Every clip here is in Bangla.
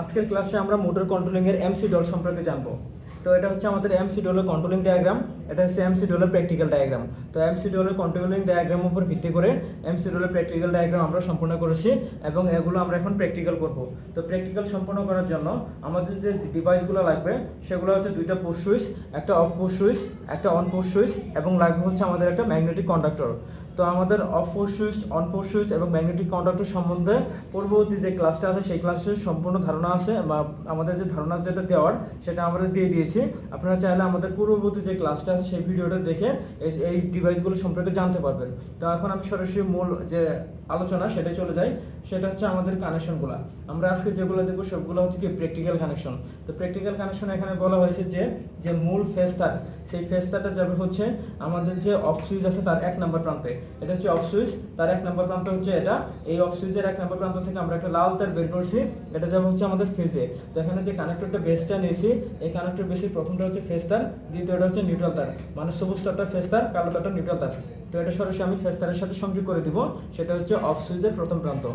আজকের ক্লাসে আমরা মোটর কন্ট্রোলিং এর এমসি ডল সম্পর্কে জানব। তো এটা হচ্ছে আমাদের এম এমসি ডলের কন্ট্রোলিং ডায়াগ্রাম এটা হচ্ছে এম এমসি ডলের প্র্যাকটিক্যাল ডায়াগ্রাম তো এম এমসি ডলের কন্ট্রোলিং ডায়াগ্রাম উপর ভিত্তি করে এমসি ডলের প্র্যাকটিক্যাল ডায়াগ্রাম আমরা সম্পূর্ণ করেছি এবং এগুলো আমরা এখন প্র্যাকটিক্যাল করব। তো প্র্যাকটিক্যাল সম্পূর্ণ করার জন্য আমাদের যে ডিভাইসগুলো লাগবে, সেগুলো হচ্ছে দুইটা পোষ সুইচ একটা অফ পোষ সুইচ একটা অন পোষ সুইচ এবং লাগবে হচ্ছে আমাদের একটা ম্যাগনেটিক কন্ডাক্টর তো আমাদের অফ সুইচ অন সুইচ এবং ম্যাগনেটিক কন্ডাক্টর সম্বন্ধে পূর্ববর্তী যে ক্লাসটা আছে, সেই ক্লাসের সম্পূর্ণ ধারণা আছে বা আমাদের যে ধারণা যেটা দেওয়ার, সেটা আমরা দিয়ে দিয়েছি। আপনারা চাইলে আমাদের পূর্ববর্তী যে ক্লাসটা আছে, সেই ভিডিওটা দেখে এই ডিভাইসগুলো সম্পর্কে জানতে পারবেন। তো এখন আমি সরাসরি মূল যে আলোচনা, সেটাই চলে যাই। সেটা হচ্ছে আমাদের কানেকশনগুলো আমরা আজকে যেগুলো দেখব সবগুলো হচ্ছে কি প্র্যাকটিক্যাল কানেকশন তো প্র্যাকটিক্যাল কানেকশন এখানে বলা হয়েছে যে যে মূল ফেস্তার সেই ফেস্তারটা যাবে হচ্ছে আমাদের যে অফ সুইচ আছে তার এক নম্বর প্রান্তে। এটা হচ্ছে অফ সুইচ তার এক নম্বর প্রান্ত হচ্ছে এটা। এই অফ সুইচের এক নম্বর প্রান্ত থেকে আমরা একটা লাল তার বের করছি, এটা যাবে হচ্ছে আমাদের ফেজে তো এখানে যে কানেক্টরটা বেসটা নিয়েছি, এই কানেক্টর বেসের প্রথমটা হচ্ছে ফেজ তার দ্বিতীয়টা হচ্ছে নিউট্রাল তার। মানে সবুজ তারটা ফেজ তার কালো তারটা নিউট্রাল তার। তো এটা সরাসরি আমি ফেজ তারের সাথে সংযোগ করে দিব, সেটা হচ্ছে অফ সুইচের প্রথম প্রান্ত।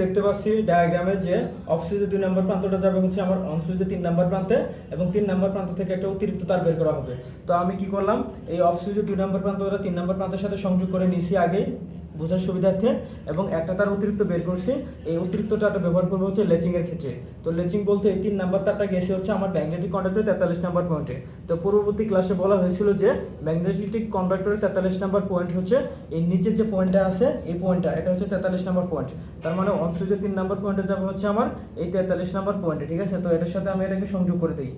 দেখতে পাচ্ছি ডায়াগ্রামে যে অফ সুইচের দুই নম্বর প্রান্তটা যাবে হচ্ছে আমার অন সুইচের তিন নম্বর প্রান্তে এবং তিন নম্বর প্রান্ত থেকে একটা অতিরিক্ত তার বের করা হবে। তো আমি কি করলাম? এই অফ দুই নম্বর প্রান্তটা তিন নম্বর প্রান্তের সাথে সংযোগ করে নিয়েছি আগে। বোঝার সুবিধার্থে এবং একটা তার অতিরিক্ত বের করছি। এই অতিরিক্ত তারটা ব্যবহার করব হচ্ছে লেচিং এর ক্ষেত্রে। তো লেচিং বলতে এই তিন নাম্বার তারটা গেছে হচ্ছে আমার ম্যাগনেটিক কন্ডাক্টরের তেতাল্লিশ নাম্বার পয়েন্টে তো পূর্ববর্তী ক্লাসে বলা হয়েছিল যে ম্যাগনেটিক কন্ডাক্টরের তেতাল্লিশ নাম্বার পয়েন্ট হচ্ছে এই নিচের যে পয়েন্টটা আছে, এই পয়েন্টটা এটা হচ্ছে তেতাল্লিশ নাম্বার পয়েন্ট তার মানে অন সুইচের তিন নাম্বার পয়েন্টে যাবে হচ্ছে আমার, এই তেতাল্লিশ নাম্বার পয়েন্টে ঠিক আছে? তো এটার সাথে আমি এটাকে সংযোগ করে দিই।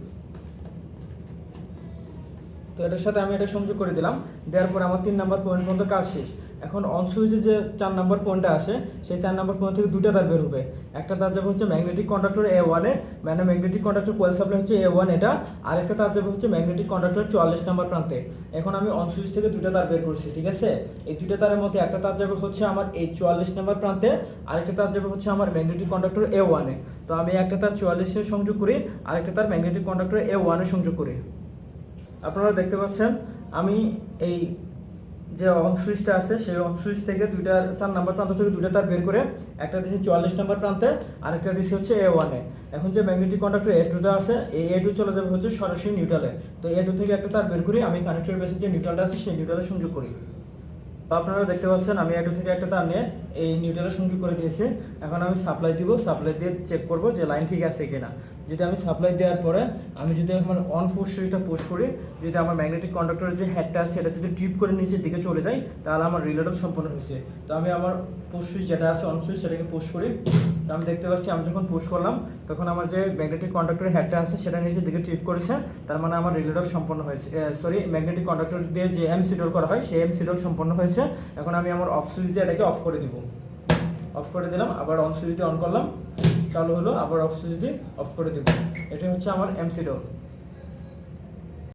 তো এটার সাথে আমি এটা সংযোগ করে দিলাম। দেওয়ার পর আমার তিন নাম্বার পয়েন্ট পর্যন্ত কাজ শেষ। এখন অন সুইচে যে চার নাম্বার পয়েন্টটা আসে, সেই চার নাম্বার পয়েন্ট থেকে দুটা তার বের হবে। একটা তার যাবে হচ্ছে ম্যাগনেটিক কন্ডাক্টর এ ওয়ানে মানে ম্যাগনেটিক কন্ডাক্টর কোয়েল সাপ্লাই হচ্ছে এ ওয়ান এটা আরেকটা তার যাবে হচ্ছে ম্যাগনেটিক কন্ডাক্টর চুয়াল্লিশ নাম্বার প্রান্তে। এখন আমি অন সুইচ থেকে দুটা তার বের করছি, ঠিক আছে? এই দুটা তারের মধ্যে একটা তার যাবে হচ্ছে আমার এই চুয়াল্লিশ নাম্বার প্রান্তে আরেকটা তার যাবে হচ্ছে আমার ম্যাগনেটিক কন্ডাক্টর এ ওয়ানে তো আমি একটা তার চুয়াল্লিশে সংযোগ করি আরেকটা তার ম্যাগনেটিক কন্ডাক্টর এ ওয়ানে সংযোগ করি। আপনারা দেখতে পাচ্ছেন, আমি এই যে অন সুইচটা আছে, সেই অন সুইচ থেকে দুইটা, চার নাম্বার প্রান্ত থেকে দুইটা তার বের করে একটা দিয়েছি চুয়াল্লিশ নাম্বার প্রান্তে, আরেকটা দিয়েছি হচ্ছে এ। ওয়ানে এখন যে ম্যাগনেটিক কন্ডাক্টর এ টুটা আছে, এই এ টু চলে যাবে হচ্ছে সরাসরি নিউট্রালে তো এ টু থেকে একটা তার বের করি, আমি কানেক্টরের বেসে যে নিউট্রালটা আছে, সেই নিউট্রালে সংযোগ করি। আপনারা দেখতে পাচ্ছেন, আমি এটু থেকে একটা তার নিয়ে এই নিউট্রালে সংযোগ করে দিয়েছি। এখন আমি সাপ্লাই দিব সাপ্লাই দিয়ে চেক করব যে লাইন ঠিক আছে কিনা। যদি আমি সাপ্লাই দেওয়ার পরে আমি যদি আমার অন ফোর্স সুইচটা পুশ করি, যদি আমার ম্যাগনেটিক কন্ডাক্টরের যে হেডটা আছে, সেটা যদি ট্রিপ করে নিচের দিকে চলে যায়, তাহলে আমার রিলেটর সম্পন্ন হয়েছে। তো আমি আমার পুশ সুইচ যেটা আছে অন সুইচ সেটাকে পুশ করি। তো আমি দেখতে পাচ্ছি, আমি যখন পুশ করলাম, তখন আমার যে ম্যাগনেটিক কন্ডাক্টরের হেডটা আছে, সেটা নিচের দিকে ট্রিপ করেছে। তার মানে আমার রিলেটর সম্পন্ন হয়েছে সরি ম্যাগনেটিক কন্ডাক্টর দিয়ে যে এম সিডল করা হয়, সেই এম সিডল সম্পন্ন হয়েছে। এখন আমি আমার অফ সুইচ দিয়ে এটাকে অফ করে দিব। অফ করে দিলাম, আবার অন সুইচ দিয়ে অন করলাম। চালু হলো, আবার অফ সুইচ দিয়ে অফ করে দিব। এটা হচ্ছে আমার এমসি ডোর